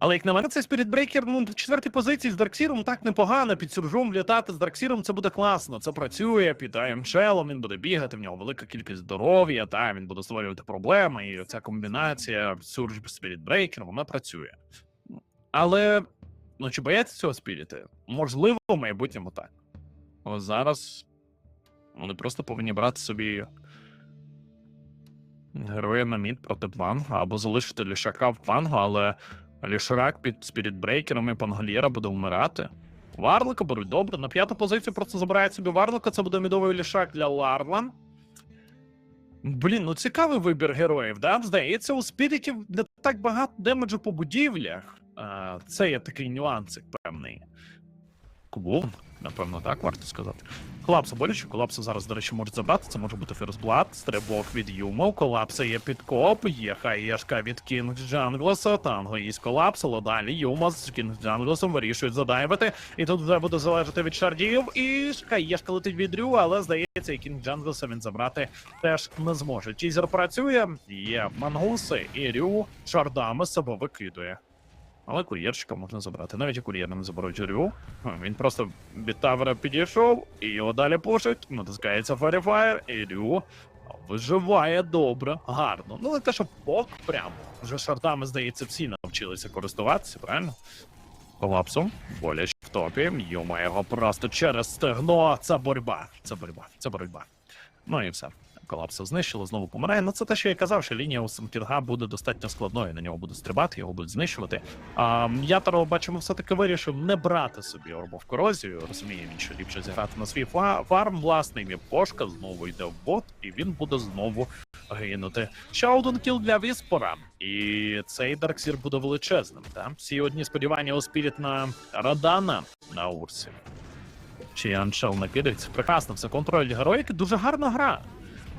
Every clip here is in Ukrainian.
Але як на мене, цей Spirit Breaker, ну, в четвертій позиції з Дарксіром так непогано, під сюржом влітати з Дарксіром це буде класно. Це працює під Аймшелом, він буде бігати, в нього велика кількість здоров'я, та він буде створювати проблеми, і ця комбінація Surge Spirit Breaker, вона працює. Але ну чи бояться цього спіріти? Можливо, в майбутньому так. Ось зараз вони просто повинні брати собі героя на мід проти Ванга, або залишити лішака в Вангу, але лішак під спірітбрейкерами Пангольєра буде вмирати. Варлика беруть добре. На п'яту позицію просто забирають собі Варлика, це буде мідовий лішак для Ларлан. Блін, ну цікавий вибір героїв, да? Здається, у спірітів не так багато демеджу по будівлях. Це є такий нюансик певний. Клоун, напевно, так варто сказати. Колапса боляче, колапса зараз, до речі, можуть забрати. Це може бути Фірсблад, стрибок від Юма, у колапса є підкоп, є хаєшка від Кінг Джангласа, танго із колапсило. Далі Юма з Кінг Джангласом вирішують задайвити. І тут вже буде залежати від шардів. І хаєшка летить від Рю, але здається, і Кінг Джангласа він забрати теж не зможе. Тізер працює, є мангуси, і Рю шардами себе викидує. Але кур'єрчика можна забрати. Навіть і кур'єр не заберуть Рю. Він просто від тавера підійшов, і його далі пушить, натискається Фаріфаєр, і Рю виживає добре, гарно. Ну, не те, що бок прямо. Вже шартами, здається, всі навчилися користуватися, правильно? Колапсом, боляче в топі. Йома його просто через стегно. Це боротьба. Це боротьба. Це боротьба. Ну і все. Колапса знищили, знову помирає. Ну це те, що я казав, що лінія у Самкінга буде достатньо складною. На нього будуть стрибати, його будуть знищувати. А Ятаро, бачимо, все-таки вирішив не брати собі Орбов корозію. Розуміє він, що ліпше зіграти на свій фа- фарм. Власний Міпошка знову йде в бот, і він буде знову гинути. Ще один кіл для Віспора. І цей Дарксір буде величезним. Та? Всі одні сподівання у Спіріт на Радана на Урсі. Чи Аншел накидається. Прекрасно, все контроль героїки. Дуже гарна гра.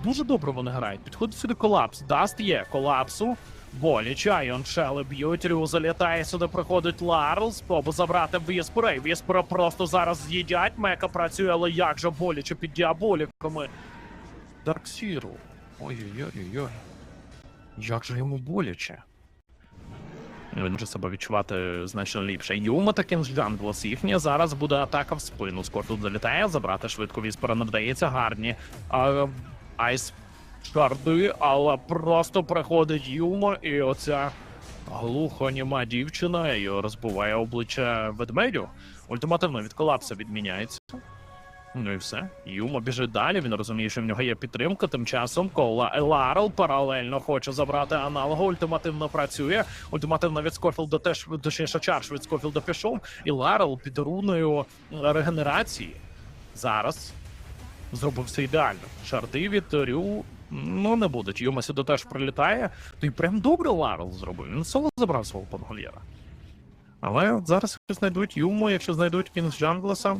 Дуже добре вони грають. Підходить сюди колапс. Даст є колапсу. Боляче, Айоншели б'ють, Рю залітає сюди, приходить Ларл, спроба забрати Віспора, Віспора просто зараз з'їдять. Мека працює, але як же боляче під діаболіками. Дарксіру. Ой-ой-ой-ой. Як же йому боляче. Він може себе відчувати значно ліпше. Юма таким з Джанглас їхня. Зараз буде атака в спину. Скоро тут залітає, забрати швидко Віспора не вдається. Гарні. А, айс шарди, але просто приходить Юма, і оця глухоніма дівчина і розбиває обличчя ведмедю. Ультимативно від колапса відміняється. Ну і все. Юма біжить далі. Він розуміє, що в нього є підтримка. Тим часом Кола Еларл паралельно хоче забрати аналогу. Ультимативно працює. Ультимативно від Скофілда теж точніше чарж від Скофілда пішов. І Ларл під руною регенерації зараз зробив все ідеально. Шарди від Рю ну не будуть. Йома сюди теж прилітає. То й прям добре Ларл зробив. Він соло забрав свого пангольєра. Але от зараз, знайдуть Юму, якщо знайдуть Кінг Джангласа,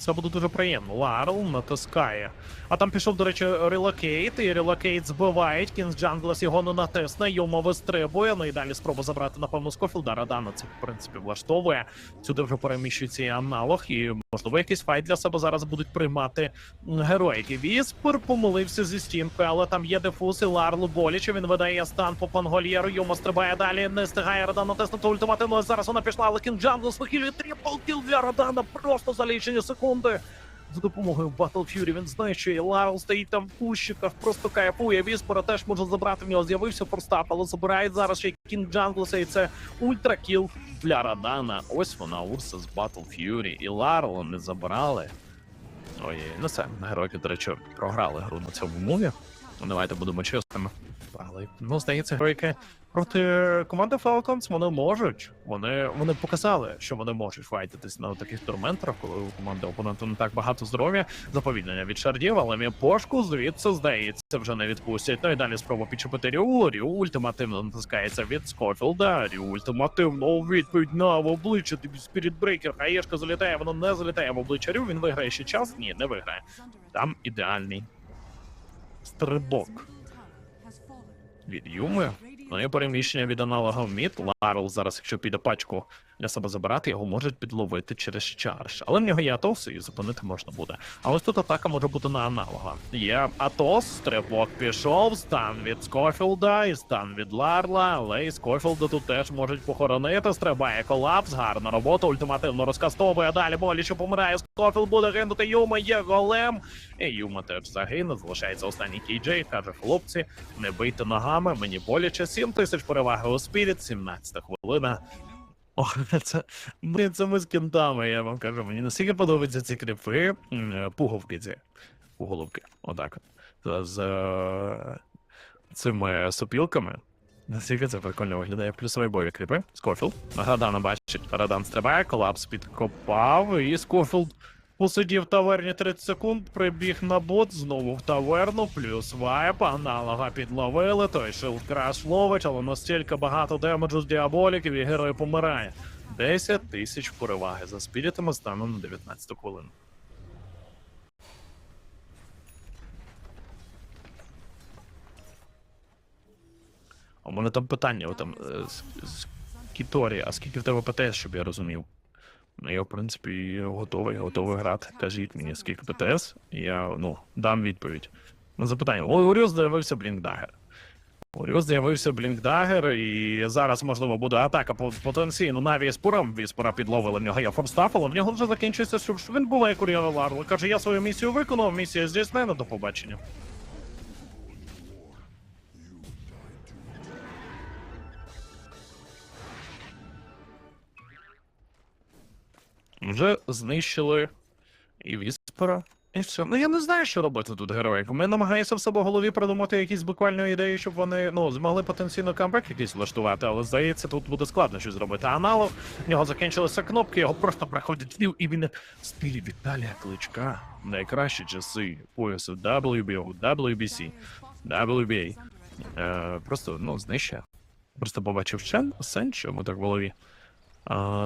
це буде дуже приємно. Ларл натискає. А там пішов, до речі, релокейт, і релокейт збивають. Кінг Джанглас його не натисне, йому вистрибує. Ну і далі спроба забрати, напевно, Скофілда. Радана це, в принципі, влаштовує. Сюди вже переміщується і аналог, і можливо якийсь файт для себе зараз будуть приймати героїки. Віспер помилився зі стінкою, але там є дефуз і Ларлу боляче. Він видає стан по пангольєру. Йому стрибає далі. Не встигає Радан натиснути ультимативно. Зараз вона пішла, але Кінг Джанглас вихилює трипл кіл для Радана просто за лічені секунди. За допомогою Battle Fury він і Ларл стоїть там в кущиках, просто кайфує. Віспора теж може забрати. В нього з'явився форстап, але забирають зараз ще Кінг Джангласа, і це ультракіл для Радана. Ось вона, Урса з Battle Fury. І Ларл не забрали. Ой, ну це геройки, до речі, програли гру на цьому муві. Ну, давайте будемо чесними. Ну, здається, геройки проти команди Falcons вони можуть. Вони, вони показали, що вони можуть файтитись на таких турментерах, коли у команди опоненту не так багато здоров'я, заповільнення від шардів, але міпошку звідси здається вже не відпустять. Ну і далі спроба підчепити Рю. Рю ультимативно натискається від Скофілда. Рю ультимативно у відповідь на в обличчя тобі спірітбрейкер. Хаєшка залітає, воно не залітає в обличчя Рю. Він виграє ще час? Ні, не виграє. Там ідеальний стрибок від Юми. Ну і переміщення від аналога в мід. Ларл зараз, якщо піде пачку для себе забирати, його можуть підловити через чарж. Але в нього є Атос, і зупинити можна буде. А ось тут атака може бути на аналога. Є Атос, стрибок пішов, стан від Скофілда і стан від Ларла, але і Скофілда тут теж можуть похоронити. Стрибає колапс, гарна робота, ультимативно розкастовує. Далі боляче помирає. Скофілд буде гинути Юма, є голем. І Юма теж загине. Залишається останній кейджей. Каже, хлопці, не бийте ногами, мені боляче. 7 тисяч переваги у Спіріт, 17 хвилина. Ох, це, ми це ми з кентами, я вам кажу. Мені настільки подобаються ці кріпи. Е, Пуговки ці. Пуголовки. Отак. от. З, е, цими сопілками. Настільки це прикольно виглядає. Плюсові бойові кріпи. Скофілд. Радан бачить. Радан стрибає, колапс підкопав, і Скофілд посидів в таверні 30 секунд, прибіг на бот, знову в таверну, плюс вайп, аналога підловили, той шилд краш ловить, але настільки багато демеджу з діаболіків і герой помирає. 10 тисяч переваги за спірітами станом на 19 хвилину. А у мене там питання, там, е, з, з Кіторі, а скільки в тебе ПТС, щоб я розумів? Ну, я, в принципі, готовий, готовий грати. Кажіть мені, скільки ПТС, я ну, дам відповідь. На запитання. О, у Рюс з'явився Блінкдагер. У з'явився Блінкдагер, і зараз, можливо, буде атака по потенційно на Віспором. Віспора підловили, в нього є форстаф, в нього вже закінчується, щоб він був як Уріона Ларло. Каже, я свою місію виконав, місія здійснена, до побачення. Вже знищили і Віспера. І все. Ну я не знаю, що робити тут героїк. Ми намагаємося в себе голові придумати якісь буквально ідеї, щоб вони ну змогли потенційно камбек якийсь влаштувати, але здається, тут буде складно щось зробити. Аналог, в нього закінчилися кнопки, його просто проходять вів, і він стилі Віталія Кличка. Найкращі часи поясу WBO, WBC, WBA. Е, просто ну, знищує. Просто побачив Чен, сенс, що йому так в голові.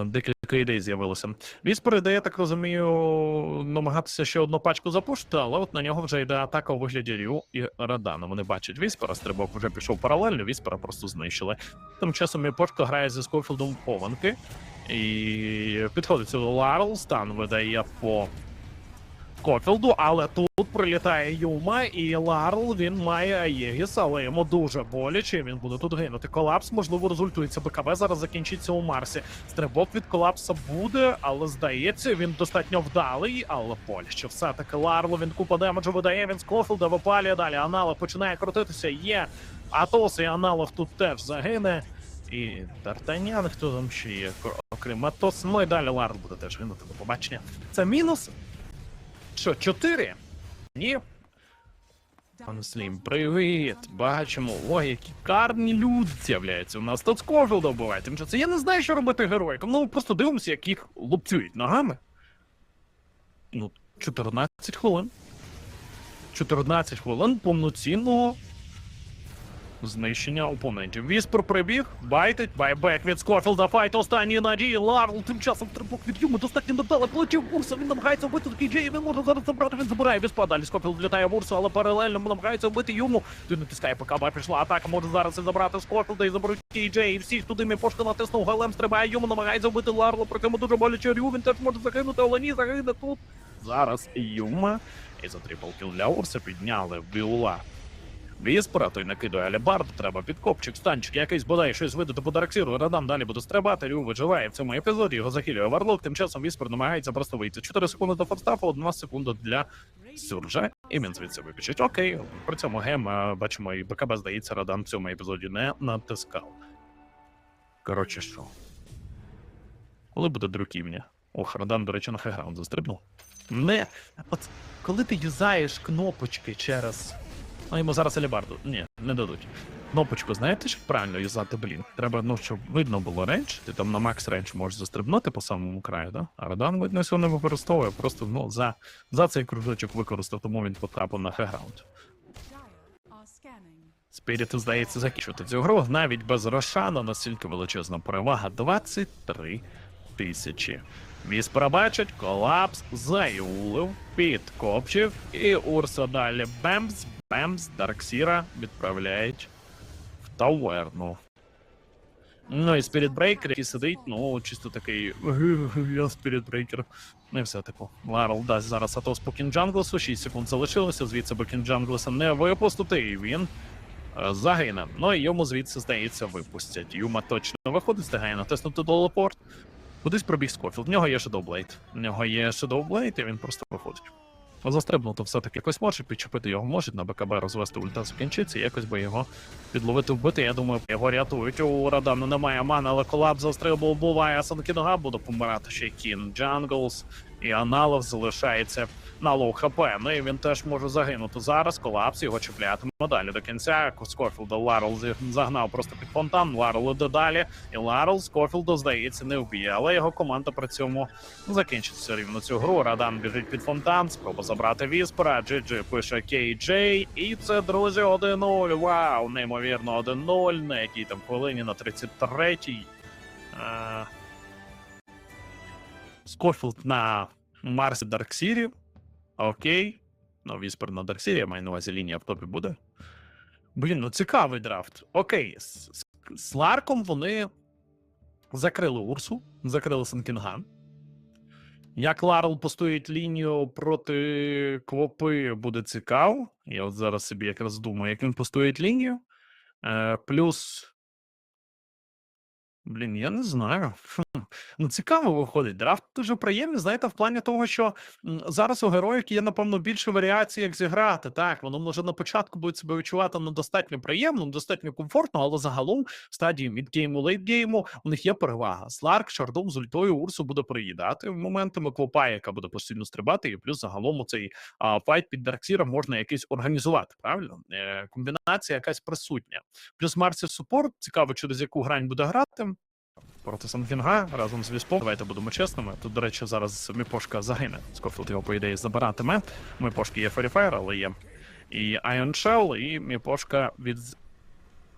Декілька ідей з'явилося. Віс передає, так розумію, намагатися ще одну пачку запушити, але от на нього вже йде атака у вигляді Рю і Радана. Вони бачать Віспера, стрибок вже пішов паралельно, Віспера просто знищили. Тим часом Міпошка грає зі Скофілдом пованки. І підходить сюди Ларл, стан видає по Скофілду, але тут прилітає Юма, і Ларл він має Аєгіс, але йому дуже боляче. Він буде тут гинути. Колапс, можливо, результується. БКБ зараз закінчиться у Марсі. Стрибок від колапса буде, але здається, він достатньо вдалий, але боляче. Все-таки Ларлу він купа демеджу видає, він Скофілда випалює далі. Аналог починає крутитися. Є Атос і аналог тут теж загине. І Д'Артанян, хто там ще є, окрім Атос. Ну і далі Ларл буде теж гинути до побачення. Це мінус. Що, чотири? Ні. Пан Слім, привіт! Бачимо, ой, які карні люди з'являються. У нас тут скожил буває. Тим часом я не знаю, що робити героїкам. Ну просто дивимося, як їх лупцюють ногами. Ну, 14 хвилин. 14 хвилин повноцінного знищення опонентів. Віспер прибіг, байтить, байбек від Скофілда, файт останньої надії. Ларл тим часом трибок від Юму достатньо невдало, полетів Урса, він намагається вбити такий Джей, він може зараз забрати, він забирає Віспа, далі Скофілд влітає в але паралельно намагається вбити Юму. Ти натискає ПКБ, пішла атака, може зараз і забрати Скофілда і заберуть Джей, і всіх туди Міпошка натиснув, Галем стрибає, Юму намагається вбити Ларлу, при цьому дуже боляче Рю, він теж може загинути, але ні, загине тут. Зараз Юма. І за трипл кіл для Урса підняли Біула. Віспора, той накидує алібарду, треба підкопчик, станчик, якийсь бодай щось видати по Дарксіру, Радан далі буде стрибати, Рю виживає в цьому епізоді, його захилює Варлок, тим часом Віспер намагається просто вийти. 4 секунди до форстафу, 1 секунда для Сюржа, і він звідси випічить. Окей, при цьому гем, е, бачимо, і БКБ, здається, Радан в цьому епізоді не натискав. Коротше, що? Коли буде друківня? Ох, Радан, до речі, на хайграунд застрибнув. Не. От коли ти юзаєш кнопочки через. Ну, йому зараз алібарду. Ні, не дадуть. Кнопочку, знаєте, як правильно юзати, блін? Треба, ну, щоб видно було рейндж, ти там на макс рейндж можеш застрибнути по самому краю, да? А Радан, видно, цього не використовує, просто ну, за, за цей кружочок використав, тому він потрапив на хайграунд. Спіріти, здається, закінчувати цю гру навіть без Рошана настільки величезна перевага 23 тисячі. Віспера бачить, колапс, заюлив, підкопчив, і Урса далі бемс, бемс, Дарксіра відправляють в таверну. Ну і Breaker, який сидить, ну, чисто такий. Я Breaker. Ну і все, типу. Ларл дасть зараз Атос по Кінджанглесу, 6 секунд залишилося, звідси би Кінджанглеса не випустити, і він е, загине. Ну і йому звідси, здається, випустять. Юма точно виходить, встигає натиснути телепорт. Кудись пробіг Скофілд. В нього є Shadowblade. В нього є Shadowblade, і він просто виходить. Застрибнути все-таки якось може, підчепити його можуть, на БКБ розвести ульта закінчиться, якось би його підловити вбити. Я думаю, його рятують. У Радану немає мани, але колаб застрибу буває. Санкінога буде помирати ще Кін Джанглс, і аналог залишається на лоу хп. Ну і він теж може загинути зараз. Колапс його чіплятиме далі до кінця. Скофілда Ларл загнав просто під фонтан. Ларл іде далі. І Ларл Скофілда, здається, не вб'є. Але його команда при цьому закінчить все рівно цю гру. Радан біжить під фонтан, спроба забрати Віспера. GG пише KJ. І це, друзі, 1-0. Вау! Неймовірно, 1-0. На якій там хвилині на 33-й. Е, Скофілд на Марсі Дарксірі. Окей. Ну, Віспер на Дарксірі, я маю на увазі лінія в топі буде. Блін, ну цікавий драфт. Окей, з, з, з Ларком вони закрили Урсу, закрили Сенкінган. Як Ларл постоїть лінію проти Квопи, буде цікаво. Я от зараз собі якраз думаю, як він постоїть лінію. Е, плюс. Блін, я не знаю. Ну, цікаво виходить. Драфт дуже приємний, знаєте, в плані того, що зараз у героїв є, напевно, більше варіацій, як зіграти. Так, воно може на початку буде себе відчувати ну, достатньо приємно, достатньо комфортно, але загалом в стадії мідгейму, лейтгейму у них є перевага. Сларк, Шардом з ультою Урсу буде приїдати моментами Квопа, яка буде постійно стрибати, і плюс загалом у цей а, файт під Дарксіром можна якийсь організувати, правильно? Е, комбінація якась присутня. Плюс Марсі Супорт, цікаво, через яку грань буде грати. Проти Санфінга разом з Віспом. Давайте будемо чесними. Тут, до речі, зараз Міпошка загине. Скофілд його, по ідеї, забиратиме. У Міпошки є Феріфайр, але є і Iron Shell, і Міпошка від.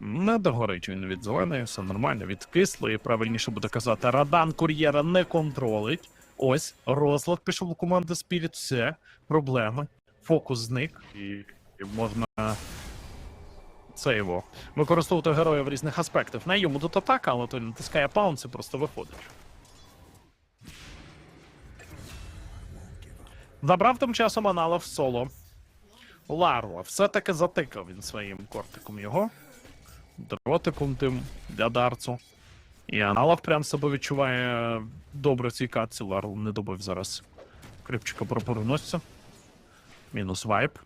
Не догорить він від зеленої, все нормально, від кислої, правильніше буде казати, Радан кур'єра не контролить. Ось, розлад пішов у команди Spirit, все, проблеми. Фокус зник, і, і можна це його. Використовувати героя в різних аспектах. На йому тут атака, але той натискає паунс і просто виходить. Забрав тим часом аналог соло. Ларла все-таки затикав він своїм кортиком його. Дротиком тим для дарцу. І аналог прям себе відчуває добре в цій катці. Ларл не добив зараз. Крипчика пропоруносця. Мінус вайп.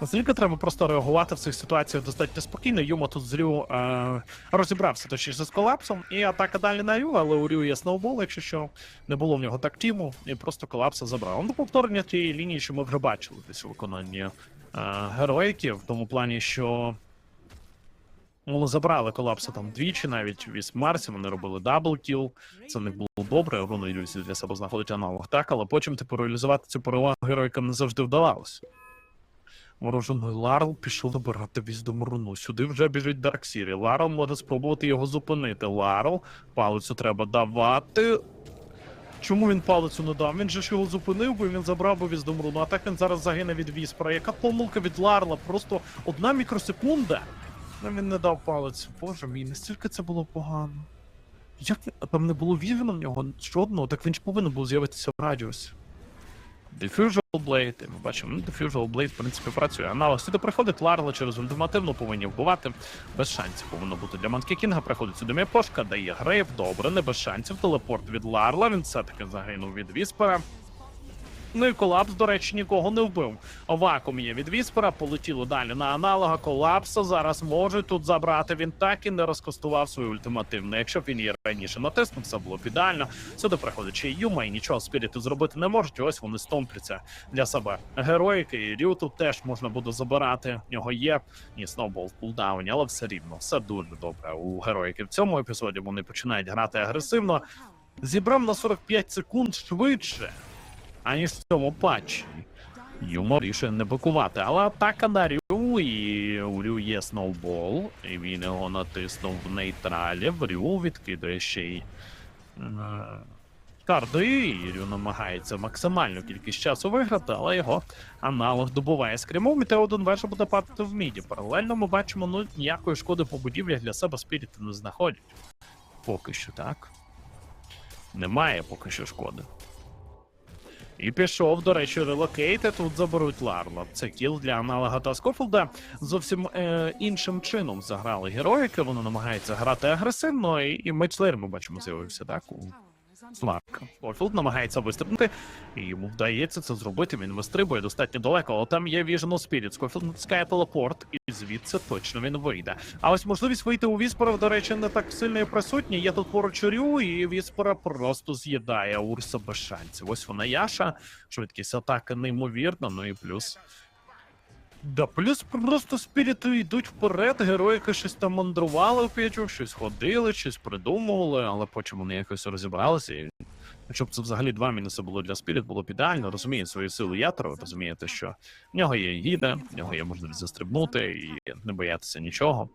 Наскільки треба просто реагувати в цих ситуаціях достатньо спокійно. Юма тут з Рю е, розібрався точніше з колапсом, і атака далі на Рю, але у Рю є сноубол, якщо що, не було в нього так тіму, і просто колапса забрав. Ну, повторення тієї лінії, що ми вже бачили десь у виконанні е, героїки, в тому плані, що вони забрали колапса там двічі, навіть віс Марсі, вони робили даблкіл. Це них було добре, руну ілюзії для себе знаходить аналог. Так, але потім типу реалізувати цю перевагу героїкам не завжди вдавалося. Ворожений Ларл пішов добирати віздом руну. Сюди вже біжить Дарксірі. Ларл може спробувати його зупинити. Ларл, палицю треба давати. Чому він палицю не дав? Він же ж його зупинив, бо він забрав би віздом руну. А так він зараз загине від Віспера. Яка помилка від Ларла? Просто одна мікросекунда. Ну він не дав палицю. Боже мій, настільки це було погано. Як там не було віжена в нього жодного, так він ж повинен був з'явитися в радіусі. Diffusal Blade, і ми бачимо, ну, Diffusual Blade, в принципі, працює. Аналог сюди приходить Ларла через ультимативну повинні вбивати. Без шансів повинно бути для Манкі Кінга. Приходить сюди Міпошка, дає грейв, добре, не без шансів. Телепорт від Ларла, він все-таки загинув від Віспера. Ну і колапс, до речі, нікого не вбив. Вакуум є від Віспера, полетіло далі на аналога колапса. Зараз можуть тут забрати. Він так і не розкостував свою ультимативну. Якщо б він її раніше натиснув, все було б ідеально. Сюди приходить ще Юма, і нічого спіріти зробити не можуть. Ось вони стомпляться для себе. Героїки і Рю тут теж можна буде забирати. В нього є і Сноубол в кулдауні, але все рівно, все дуже добре у героїки. В цьому епізоді вони починають грати агресивно. Зібрав на 45 секунд швидше аніж в цьому патчі. Юмо рішує не бакувати, але атака на Рю, і у Рю є сноубол, і він його натиснув в нейтралі. В Рю відкидає ще й е, Кардирю намагається максимальну кількість часу виграти, але його аналог добуває скрімом, і Т1 вежа буде падати в міді. Паралельно ми бачимо, ну ніякої шкоди по будівлях для себе спіріти не знаходять. Поки що так. Немає поки що шкоди. І пішов, до речі, релокейти. Тут заберуть Ларла. Це кіл для аналога та Скофолда. Зовсім е, іншим чином заграли героїки. Вони намагаються грати агресивно, і, і мечлер ми бачимо з'явився, так? У Сларка. Скофілд намагається вистрибнути, і йому вдається це зробити. Він вистрибує достатньо далеко, але там є Vision of. Скофілд натискає телепорт, і звідси точно він вийде. А ось можливість вийти у Віспора, до речі, не так сильно і присутня. Є тут поруч Рю, і Віспора просто з'їдає Урса без шансів. Ось вона Яша, швидкість атаки неймовірна, ну і плюс. Да, плюс просто спіріти йдуть вперед, героїки щось там мандрували в п'ятю, щось ходили, щось придумували, але потім вони якось розібралися. І щоб це взагалі два мінуси було для спіріт, було б ідеально. Розуміє свої сили ятро, розумієте, що в нього є гіда, в нього є можливість застрибнути і не боятися нічого.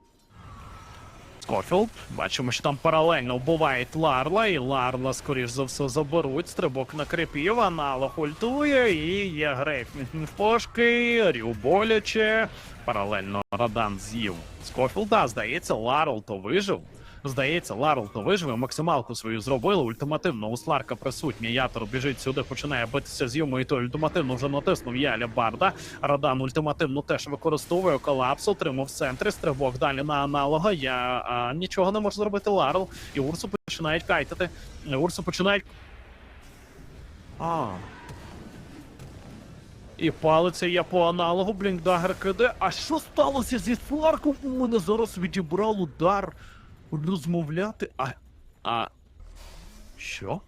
Скофілд, бачимо, що там паралельно вбивають Ларла, і Ларла, скоріш за все, заберуть. Стрибок на крипів, аналог ультує, і є грейп в пошки, Рю боляче. Паралельно Радан з'їв Скофілда. Здається, Ларл то вижив. Здається, Ларл то виживе, максималку свою зробили. Ультимативно у Сларка присутня. Ятор біжить сюди, починає битися з йому, і той ультимативно вже натиснув Яля Барда. Радан ультимативно теж використовує колапс, отримав в центрі, стрибок далі на аналога. Я а, нічого не можу зробити Ларл. І Урсу починають кайтити. Урсу починають. А. І палиться я по аналогу, блінкдагер киде. А що сталося зі Сларком? У мене зараз відібрав удар розмовляти. А. А. Що?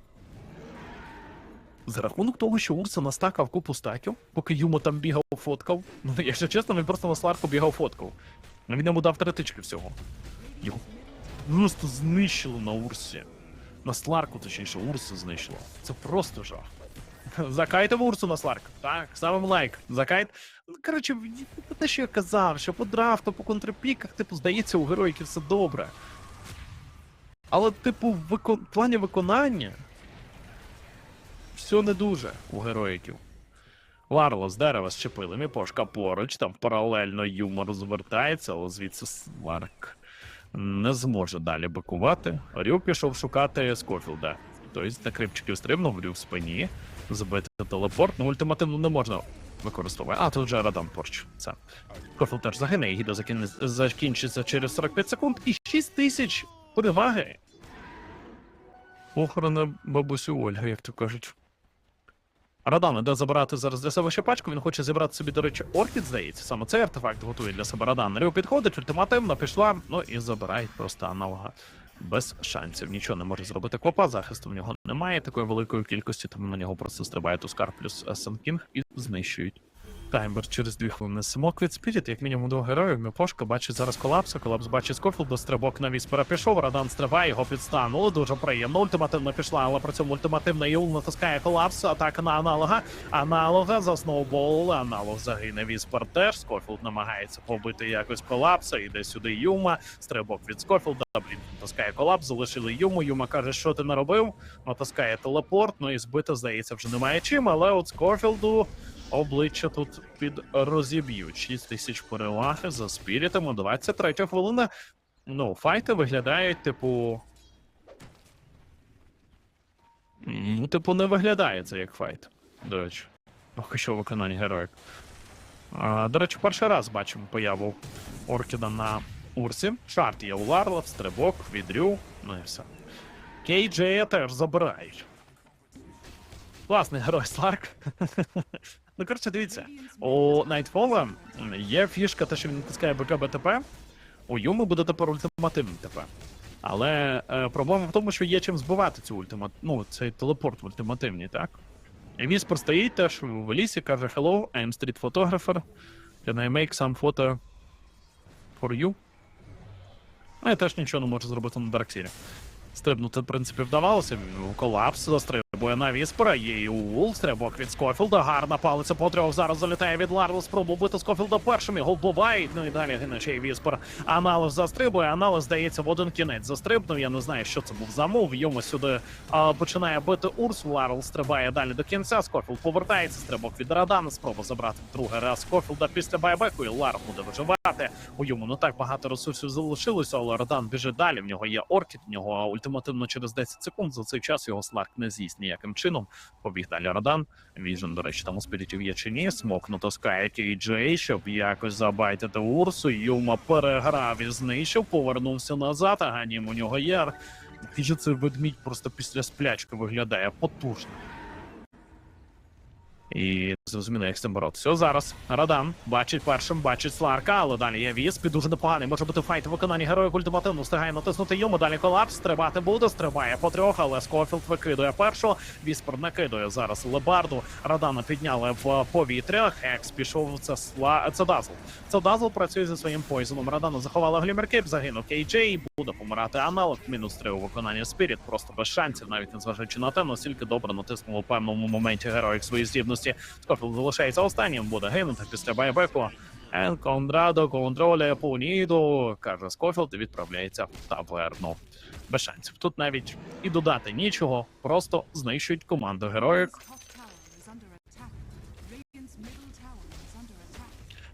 За рахунок того, що Урса настакав купу стаків, поки Юмо там бігав фоткав. Ну, якщо чесно, він просто на Сларку бігав фоткав. Ну, Він йому дав три тички всього. Його просто знищило на Урсі. На Сларку, точніше, Урсу знищило. Це просто жах. Закайте в Урсу на Сларк. Так, ставимо лайк. Закайт. Ну, коротше, те, що я казав, що по драфту, по контрпіках, типу, здається, у героїки все добре. Але, типу, в викон... плані виконання все не дуже у героїків. Ларло з дерева щепили, міпошка поруч, там паралельно юмор розвертається, але звідси Сларк не зможе далі бакувати. Рю пішов шукати Скофілда. Тобто на крипчиків стрибнув, Рю в спині, забити телепорт, ну ультимативно не можна використовувати. А, тут вже Радан Порч. Це. Скофілд теж загине, і гіда закін- закінчиться через 45 секунд і 6 тисяч переваги. Похорона бабусю Ольги, як то кажуть. Радан іде забирати зараз для себе ще пачку. Він хоче зібрати собі, до речі, орхід, здається. Саме цей артефакт готує для себе Радан. Рю підходить, ультимативно пішла, ну і забирає просто аналога. Без шансів. Нічого не може зробити копа. Захисту в нього немає такої великої кількості, тому на нього просто стрибає Тускар плюс Санкінг і знищують. Таймер через дві хвилини. Смок від Спіріт, як мінімум двох героїв. Міпошка бачить зараз колапса. Колапс бачить Скофілда, стрибок віспера пішов. Радан стрибає, його підстануло. Дуже приємно. Ультимативно пішла, але при цьому ультимативна Юл натискає колапс. Атака на аналога. Аналога за сноубол. Аналог загине віспер теж. Скофілд намагається побити якось колапса. Іде сюди Юма. Стрибок від Скофілда. Блін, натискає колапс, залишили Юму. Юма каже, що ти наробив. Натискає телепорт. Ну і збити, здається, вже немає чим. Але от Скофілду обличчя тут під розіб'ють. 6 тисяч переваги за спірітами. 23 хвилина. Ну, файти виглядають, типу. Ну, типу, не виглядає це як файт. До речі. Поки що виконання героїк. А, до речі, перший раз бачимо появу Оркіда на Урсі. Шарт є у Ларла, стрибок, відрю, ну і все. Кейджея теж забирають. Класний герой Сларк. ну, коротше, дивіться, у Nightfall є фішка, те, що він натискає БК БТП. У Юми буде тепер ультимативний ТП. Але е, проблема в тому, що є чим збивати цю ультимат... ну, цей телепорт в ультимативній, так? І Віспер стоїть теж в лісі, каже: Hello, I'm street photographer. Can I make some photo for you? Ну, я теж нічого не можу зробити на Дарксірі. Стрибнути, в принципі, вдавалося. Колапс застрибує на Віспера. Є Ул, стрибок від Скофілда. Гарна палиця по трьох. Зараз залітає від Ларл. Спробу бити Скофілда першим. Його вбивають. Ну і далі гине ще й Віспер. Анализ застрибує. Анализ, здається, в один кінець застрибнув. Я не знаю, що це був за мув. Йому сюди а, починає бити Урс. Ларл стрибає далі до кінця. Скофілд повертається. Стрибок від Радана. Спроба забрати другий раз Скофілда після байбеку. І Ларл буде виживати. У йому не так багато ресурсів залишилося, але Радан біжить далі. В нього є Оркід, в нього ультимативно через 10 секунд. За цей час його Сларк не з'їсть ніяким чином. Побіг далі Радан. Віжен, до речі, там у спірітів є чи ні. Смок натискає Кейджей, щоб якось забайтити Урсу. Юма переграв і знищив, повернувся назад. А ганім у нього. Який же цей ведмідь просто після сплячки виглядає потужно. І зрозуміло, як з цим боротися. Зараз Радан бачить першим, бачить Сларка, але далі є Віспі, дуже непоганий. Може бути файт у виконанні героїв ультимативно встигає натиснути йому. Далі колапс, стрибати буде, стрибає по трьох, але Скофілд викидує першого. Віспер накидує зараз лебарду. Радана підняли в повітря. Хекс пішов. Це сла це Дазл. Це Дазл працює зі своїм пойзоном. Радана заховала Глімеркейп, загинув Кейджей. Буде помирати аналог. Мінус три у виконанні Спіріт. Просто без шансів, навіть незважаючи на те, наскільки добре натиснуло в певному моменті героїк свої здібності. Скофілд залишається останнім, буде гинути після байбеку. Ен Кондрадо контролює Пуніду, каже Скофілд і відправляється в таверну. Без шансів. Тут навіть і додати нічого, просто знищують команду героїк.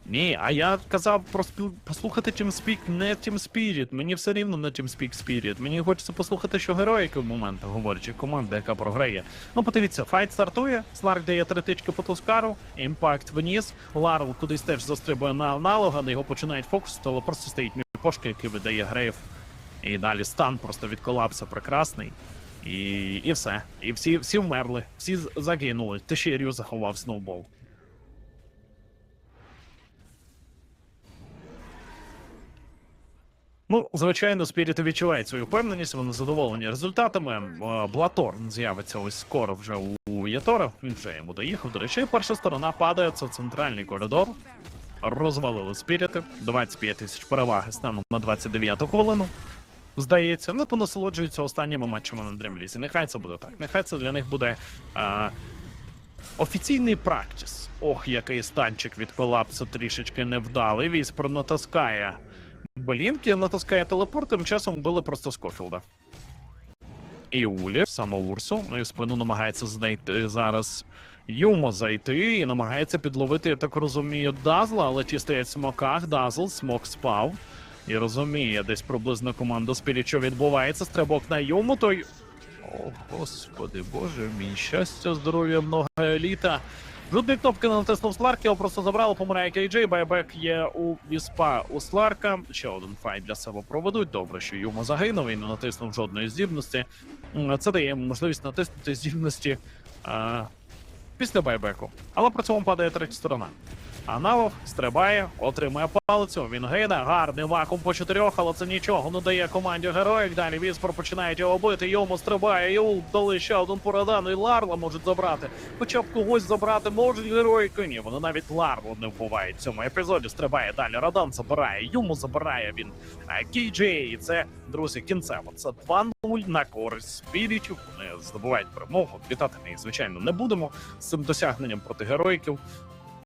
Ні, а я казав про спіл... послухати TeamSpeak, не TeamSpirit. Мені все рівно на TeamSpeak Spirit. Мені хочеться послухати, що героїки в моментах говорять, чи команда, яка програє. Ну, подивіться, файт стартує, Сларк дає три тички по Тускару, імпакт вниз, Ларл кудись теж застрибує на аналога, на його починають фокусити, але просто стоїть міпошка, який видає грейв. І далі стан просто від колапсу прекрасний. І, і все. І всі, всі вмерли, всі загинули. Тишірю заховав сноубол. Ну, звичайно, Спіріти відчувають свою впевненість, вони задоволені результатами. Е, Блаторн з'явиться ось скоро вже у Ятора. Він вже йому доїхав. До речі, перша сторона падає, це центральний коридор. Розвалили спіріти. 25 тисяч переваги станом на 29-ту хвилину. Здається, не понасолоджуються останніми матчами на Дрімлізі. Нехай це буде так. Нехай це для них буде а, офіційний практис. Ох, який станчик від колапсу трішечки невдалий. Віспер натискає Блінки, натискає телепорт, тим часом вбили просто Скофілда. І Улі, саме Урсу, ну і спину намагається знайти зараз Юмо зайти і намагається підловити, я так розумію, Дазла, але ті стоять в смоках, Дазл, смок спав. І розуміє десь приблизно команда Спіріт, що відбувається. Стрибок на Юму, той. О, господи боже, мій щастя, здоров'я, много еліта. Жодної кнопки не натиснув Сларк, його просто забрали, помирає Кейджей, байбек є у Віспа у Сларка. Ще один файт для себе проведуть. Добре, що Юма загинув і не натиснув жодної здібності. Це дає йому можливість натиснути здібності а, після байбеку. Але при цьому падає третя сторона. Аналог стрибає, отримує палицю. Він гине, гарний вакуум по чотирьох, але це нічого не дає команді героїк. Далі Віспор починають його бити. Йому стрибає. Йому дали ще один порадан, і Ларла можуть забрати. Хоча б когось забрати можуть героїки. Ні, вони навіть Ларлу не вбивають в цьому епізоді. Стрибає далі. Радан забирає. Йому забирає він а, Кейджей. І це, друзі, кінцево. Це 2-0 на користь спірітів. Вони здобувають перемогу. Вітати ми звичайно, не будемо з цим досягненням проти героїків.